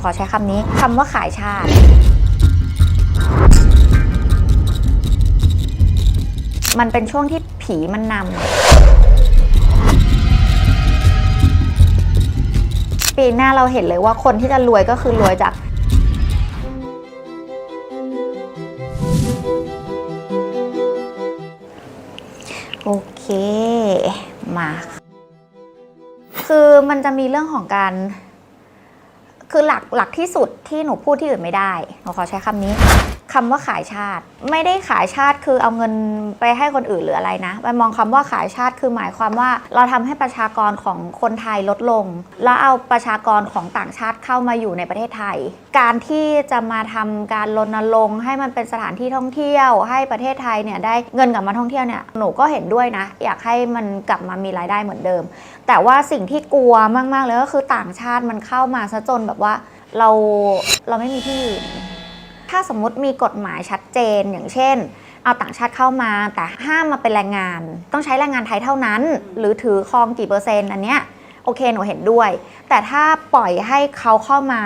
ขอใช้คำนี้คำว่าขายชาติมันเป็นช่วงที่ผีมันนำ ปีหน้าเราเห็นเลยว่าคนที่จะรวยก็คือรวยจาก โอเค มา คือมันจะมีเรื่องของการ คือหลักหลักที่สุดที่หนูพูดที่อื่นไม่ได้หนูขอใช้คำนี้ คำว่าขายชาติ ไม่ได้ขายชาติคือเอาเงินไปให้คนอื่นหรืออะไรนะไปมองคำว่าขายชาติคือหมายความว่าเราทำให้ประชากรของคนไทยลดลง แล้วเอาประชากรของต่างชาติเข้ามาอยู่ในประเทศไทย การที่จะมาทำการรณรงค์ให้มันเป็นสถานที่ท่องเที่ยว ให้ประเทศไทยเนี่ยได้เงินกลับมาท่องเที่ยวเนี่ยหนูก็เห็นด้วยนะ อยากให้มันกลับมามีรายได้เหมือนเดิม แต่ว่าสิ่งที่กลัวมากๆเลยก็คือต่างชาติมันเข้ามาซะจนแบบว่าเราเราไม่มีที่ยืน ถ้าสมมุติมีกฎหมายชัดเจนอย่างเช่น เอาต่างชาติเข้ามาแต่ห้ามมาเป็นแรงงาน ต้องใช้แรงงานไทยเท่านั้น หรือถือครองกี่เปอร์เซ็นต์อันเนี้ย โอเคหนูเห็นด้วย แต่ถ้าปล่อยให้เขาเข้ามา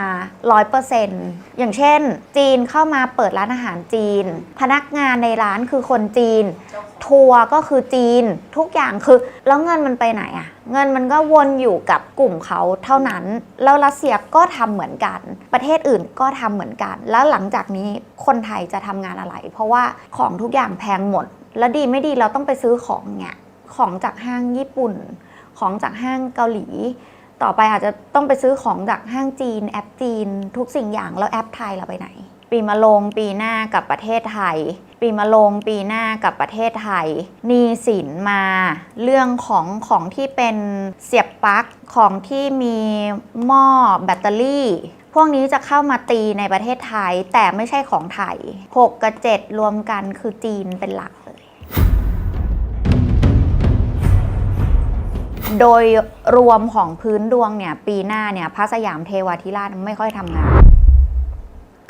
100%อย่างเช่น จีนเข้ามาเปิดร้านอาหารจีน พนักงานในร้านคือคนจีน ทัวร์ก็คือจีนทุกอย่างคือ แล้วเงินมันไปไหนอะเงินมันก็วนอยู่กับกลุ่มเขาเท่านั้น แล้วรัสเซียก็ทำเหมือนกัน ประเทศอื่นก็ทำเหมือนกัน แล้วหลังจากนี้คนไทยจะทำงานอะไร เพราะว่าของทุกอย่างแพงหมด แล้วดีไม่ดีเราต้องไปซื้อของเนี่ยของจากห้างญี่ปุ่น ของจากห้างเกาหลี ต่อไปอาจจะต้องไปซื้อของจากห้างจีน แอปจีน ทุกสิ่งอย่างแล้วแอปไทยเราไปไหน ปีมะโรงปีหน้ากับประเทศไทย ปีมะโรงปีหน้ากับประเทศไทยนีสินมา เรื่องของของที่เป็นเสียบปลั๊กของที่มีหม้อแบตเตอรี่พวกนี้จะเข้ามาตีในประเทศไทยแต่ไม่ใช่ของไทย 6 กับ 7 รวมกันคือจีนเป็นหลัก โดยรวมของพื้นดวงเนี่ยปีหน้าเนี่ยพระสยามเทวาธิราชไม่ค่อยทำงาน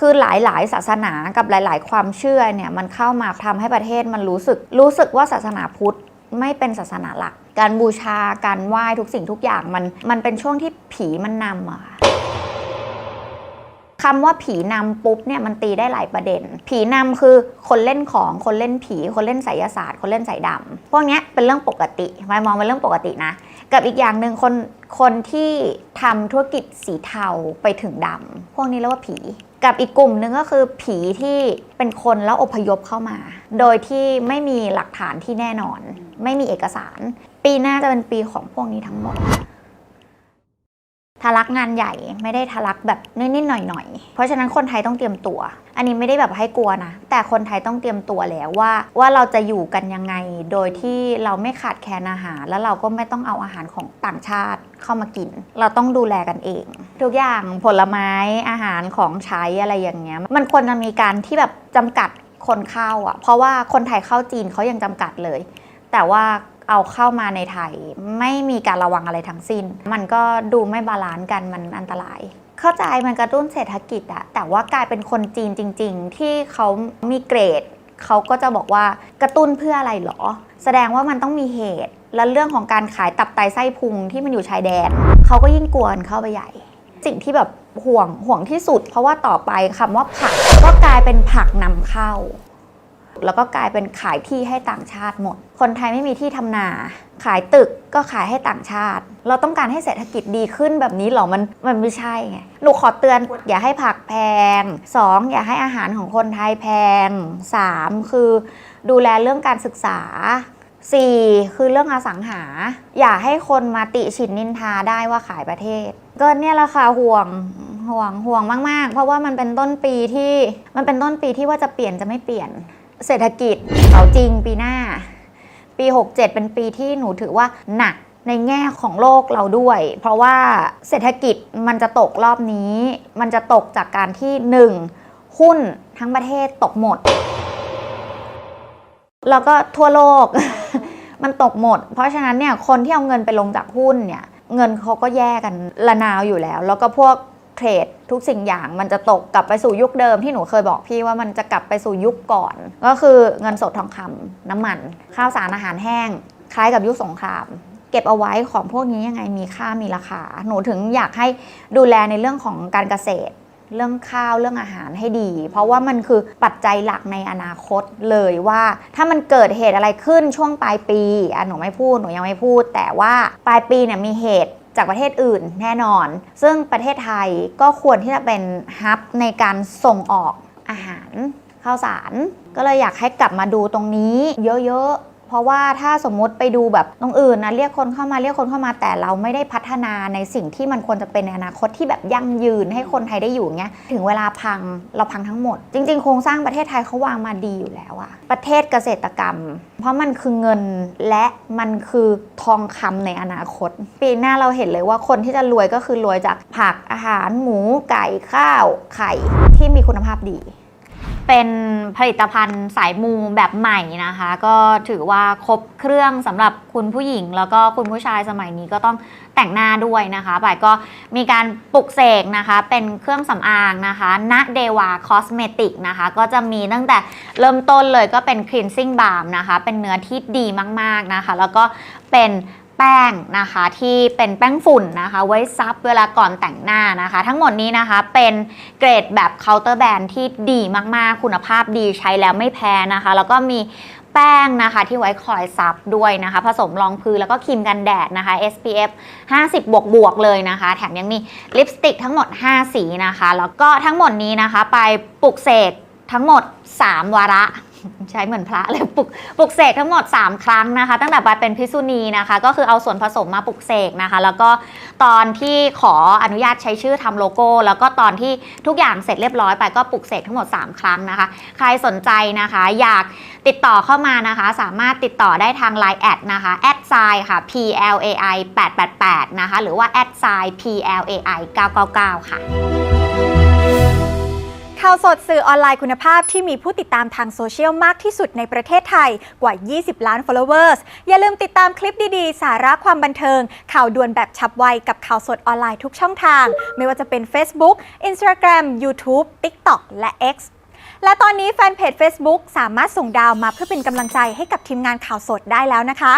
คือหลายๆ ศาสนากับหลาย ๆ ความเชื่อเนี่ยมันเข้ามาทำให้ประเทศมันรู้สึก รู้สึกว่าศาสนาพุทธไม่เป็นศาสนาหลัก การบูชาการไหว้ทุกสิ่งทุกอย่างมันมันเป็นช่วงที่ผีมันนำอะค่ะคำว่าผีนำปุ๊บเนี่ยมันตีได้หลายประเด็น ผีนำคือคนเล่นของคนเล่นผี คนเล่นไสยศาสตร์ คนเล่นสายดำพวกนี้เป็นเรื่องปกติไม่มองเป็นเรื่องปกตินะ กับอีกอย่างหนึ่งคนคนที่ทำธุรกิจสีเทาไปถึงดำพวกนี้เรียกว่าผี กับอีกกลุ่มหนึ่งก็คือผีที่เป็นคนแล้วอพยพเข้ามา โดยที่ไม่มีหลักฐานที่แน่นอน ไม่มีเอกสาร ปีหน้าจะเป็นปีของพวกนี้ทั้งหมด ทะลักงานใหญ่ไม่ได้ทะลักแบบนิดๆหน่อยๆ เพราะฉะนั้นคนไทยต้องเตรียมตัว อันนี้ไม่ได้แบบให้กลัวนะ แต่คนไทยต้องเตรียมตัวแล้วว่า ว่าเราจะอยู่กันยังไง โดยที่เราไม่ขาดแคลนอาหาร แล้วเราก็ไม่ต้องเอาอาหารของต่างชาติเข้ามากิน เราต้องดูแลกันเอง ทุกอย่างผลไม้อาหารของใช้อะไรอย่างเงี้ย มันควรจะมีการที่แบบจำกัดคนเข้าอะ เพราะว่าคนไทยเข้าจีนเขายังจำกัดเลย แต่ว่า เอาเข้ามาในไทย ไม่มีการระวังอะไรทั้งสิ้น มันก็ดูไม่บาลานซ์กันมันอันตราย เข้าใจมันกระตุ้นเศรษฐกิจอะแต่ว่ากลายเป็นคนจีนจริง ๆ ที่เขามีเกรดเขาก็จะบอกว่ากระตุ้นเพื่ออะไรหรอ แสดงว่ามันต้องมีเหตุ และเรื่องของการขายตับไตไส้พุงที่มันอยู่ชายแดนเขาก็ยิ่งกวนเข้าไปใหญ่ สิ่งที่แบบห่วงห่วงที่สุด เพราะว่าต่อไปคำว่าผักก็กลายเป็นผักนำเข้า แล้วก็กลายเป็นขายที่ให้ต่างชาติหมด คนไทยไม่มีที่ทำนา ขายตึกก็ขายให้ต่างชาติ เราต้องการให้เศรษฐกิจดีขึ้นแบบนี้หรอมันมันไม่ใช่ไงหนูขอเตือนอย่าให้ผักแพง 2. อย่าให้อาหารของคนไทยแพง 3. คือดูแลเรื่องการศึกษา 4. คือเรื่องอสังหา อย่าให้คนมาติฉินนินทาได้ว่าขายประเทศ ก็เนี่ยแหละค่ะห่วงห่วงห่วงมาก ๆ เพราะว่ามันเป็นต้นปีที่มันเป็นต้นปีที่ว่าจะเปลี่ยนจะไม่เปลี่ยน เศรษฐกิจเอาจริงปีหน้า ปี 67 เป็นปีที่หนูถือว่าหนักในแง่ของโลกเราด้วย เพราะว่าเศรษฐกิจมันจะตกรอบนี้ มันจะตกจากการที่ 1. หุ้นทั้งประเทศตกหมด แล้วก็ทั่วโลก มันตกหมด เพราะฉะนั้นเนี่ยคนที่เอาเงินไปลงจากหุ้นเนี่ยเงินเขาก็แย่กันละนาวอยู่แล้ว แล้วก็พวก เทรดทุกสิ่งอย่างมันจะตกกลับไปสู่ยุคเดิมที่หนูเคยบอกพี่ว่ามันจะกลับไปสู่ยุคก่อน ก็คือเงินสดทองคำน้ำมัน ข้าวสารอาหารแห้ง คล้ายกับยุคสงคราม เก็บเอาไว้ของพวกนี้ยังไงมีค่ามีราคา หนูถึงอยากให้ดูแลในเรื่องของการเกษตร เรื่องข้าวเรื่องอาหารให้ดี เพราะว่ามันคือปัจจัยหลักในอนาคตเลยว่า ถ้ามันเกิดเหตุอะไรขึ้นช่วงปลายปีอะหนูไม่พูดหนูยังไม่พูด แต่ว่าปลายปีเนี่ยมีเหตุ จากประเทศอื่นแน่นอน ซึ่งประเทศไทยก็ควรที่จะเป็นฮับในการส่งออกอาหารข้าวสาร ก็เลยอยากให้กลับมาดูตรงนี้เยอะๆ เพราะว่าถ้าสมมติไปดูแบบตรงอื่นนะเรียกคนเข้ามาเรียกคนเข้ามาแต่เราไม่ได้พัฒนาในสิ่งที่มันควรจะเป็นในอนาคตที่แบบยั่งยืนให้คนไทยได้อยู่เงี้ยถึงเวลาพังเราพังทั้งหมด จริง ๆ โครงสร้างประเทศไทยเขาวางมาดีอยู่แล้วอะประเทศเกษตรกรรม เพราะมันคือเงินและมันคือทองคำในอนาคต ปีหน้าเราเห็นเลยว่าคนที่จะรวยก็คือรวยจากผักอาหารหมูไก่ข้าวไข่ที่มีคุณภาพดี เป็นผลิตภัณฑ์สายมูแบบใหม่นะคะ ก็ถือว่าครบเครื่องสำหรับคุณผู้หญิง แล้วก็คุณผู้ชายสมัยนี้ก็ต้องแต่งหน้าด้วยนะคะป่ายก็มีการปลุกเสกนะคะ เป็นเครื่องสำอางนะคะณเดวาคอสเมติกนะคะ ก็จะมีตั้งแต่เริ่มต้นเลยก็เป็น cleansing balm นะคะ เป็นเนื้อที่ดีมากๆนะคะ แล้วก็เป็น แป้งนะคะที่เป็นแป้งฝุ่นนะคะ ไว้ซับเวลาก่อนแต่งหน้านะคะ ทั้งหมดนี้นะคะเป็นเกรดแบบเคาน์เตอร์แบรนด์ที่ดีมากๆ คุณภาพดีใช้แล้วไม่แพ้นะคะ แล้วก็มีแป้งนะคะที่ไว้คอยซับด้วยนะคะ ผสมรองพื้นแล้วก็ครีมกันแดดนะคะ SPF 50 บวกบวกเลยนะคะ แถมยังมีลิปสติกทั้งหมด 5 สีนะคะ แล้วก็ทั้งหมดนี้นะคะ ไปปลุกเสกทั้งหมด 3 วาระ ใช้เหมือนพระเลยปลุกปลุกเสกทั้งหมด 3 ครั้งนะคะ ตั้งแต่ปายเป็นพิษุณีนะคะ ก็คือเอาส่วนผสมมาปลุกเสกนะคะ แล้วก็ตอนที่ขออนุญาตใช้ชื่อทำโลโก้ แล้วก็ตอนที่ทุกอย่างเสร็จเรียบร้อยไปก็ปลุกเสกทั้งหมด 3 ครั้งนะคะ ใครสนใจนะคะ อยากติดต่อเข้ามานะคะ สามารถติดต่อได้ทาง Line แอดนะคะแอดไซค่ะ P L A I 888นะคะหรือว่าแอดไซ P L A I 999 ค่ะ ข่าวสดสื่อออนไลน์คุณภาพที่มีผู้ติดตามทางโซเชียลมากที่สุดในประเทศไทยกว่า 20 ล้าน followers อย่าลืมติดตามคลิปดีๆ สาระความบันเทิง ข่าวด่วนแบบฉับไวกับข่าวสดออนไลน์ทุกช่องทาง ไม่ว่าจะเป็น Facebook Instagram YouTube TikTok และ X และตอนนี้แฟนเพจ Facebook สามารถส่งดาวมาเพื่อเป็นกำลังใจให้กับทีมงานข่าวสดได้แล้วนะคะ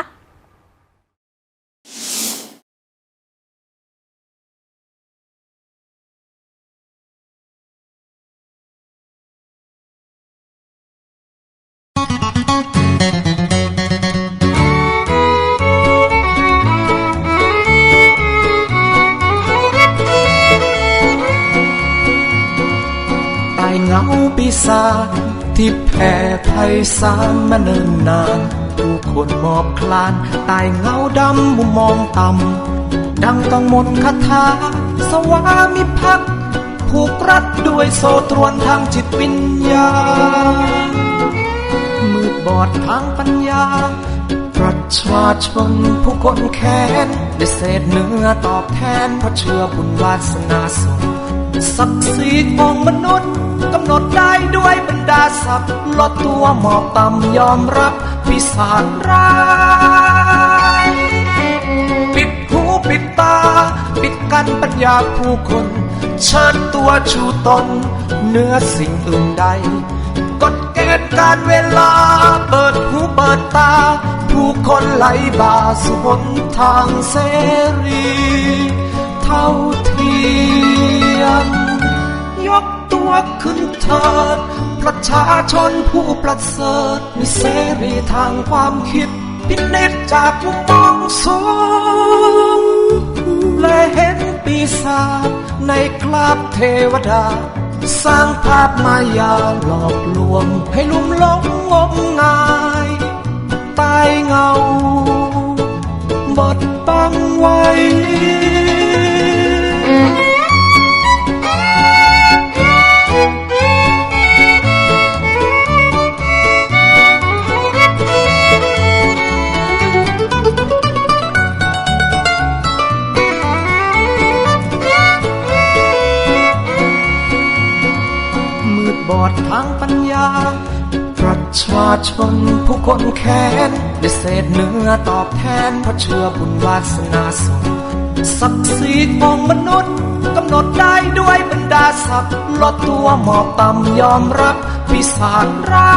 เงาปีศาจที่แผ่ไพศาลมาเนิ่นนาน ผู้คนมอบคลานตายเงาดำมุมมองต่ำดังต้องมนคาถาสวามิภักดิ์ผูกรัดด้วยโซตรวนทางจิตวิญญาณมืดบอดทางปัญญา ประชาชนผู้คนแค้นได้เศษเนื้อตอบแทนเพราะเชื่อบุญวาสนาส่งศักดิ์ศรีของมนุษย์ กำหนดได้ด้วยบรรดาศักดิ์ลดตัวหมอบต่ำยอมรับพิสารร้ายปิดหูปิดตา ปิดกันปัญญาผู้คนเชิญตัวชูตนเหนื้อสิ่งอื่นใดกฎเกณฑ์การเวลา เปิดหูเปิดตา ผู้คนไหลบ่าสู่หนทางเสรี เท่าเทียม ยกตัวขึ้นเถิด ประชาชนผู้ประเสริฐมีเสรีทางความคิด พิเนตจากมุมมองสูงและเห็นปีศาจในคราบเทวดา สร้างภาพมายาหลอกลวง ให้ลุ่มหลงงมงาย ตายเงา ดบอดทางปัญญา ประชาชนผู้คนแค้นได้เศษเนื้อตอบแทนเพราะเชื่อบุญวาสนาส่งศักดิ์ศรีของมนุษย์กำหนดได้ด้วยบรรดาศักดิ์ลดตัวหมอบต่ำยอมรับพิสารร้า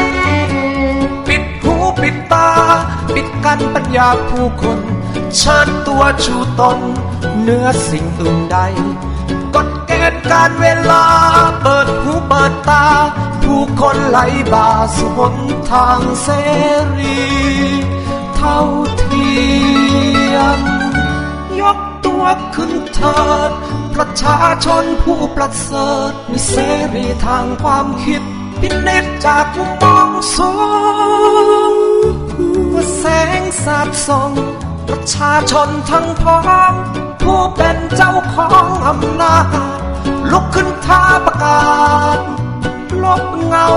ยปิดหูปิดตา ปิดกันปัญญาผู้คนเชิญตัวชูตนเนื้อสิ่งอื่นใด การเวลาเปิดหูเปิดตา ผู้คนไหลบ่าสู่หนทางเสรี เท่าเทียม ยกตัวขึ้นเถิด ประชาชนผู้ประเสริฐมีเสรีทางความคิด พิเนิจจากมุมมองสูงว่าแสงสาดส่องประชาชนทั้งพ้อง ผู้เป็นเจ้าของอำนาจ ลุกขึ้นท้าประกาศลบเงา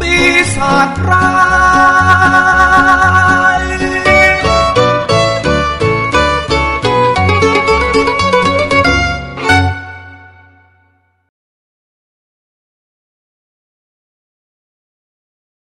ปีศาจร้าย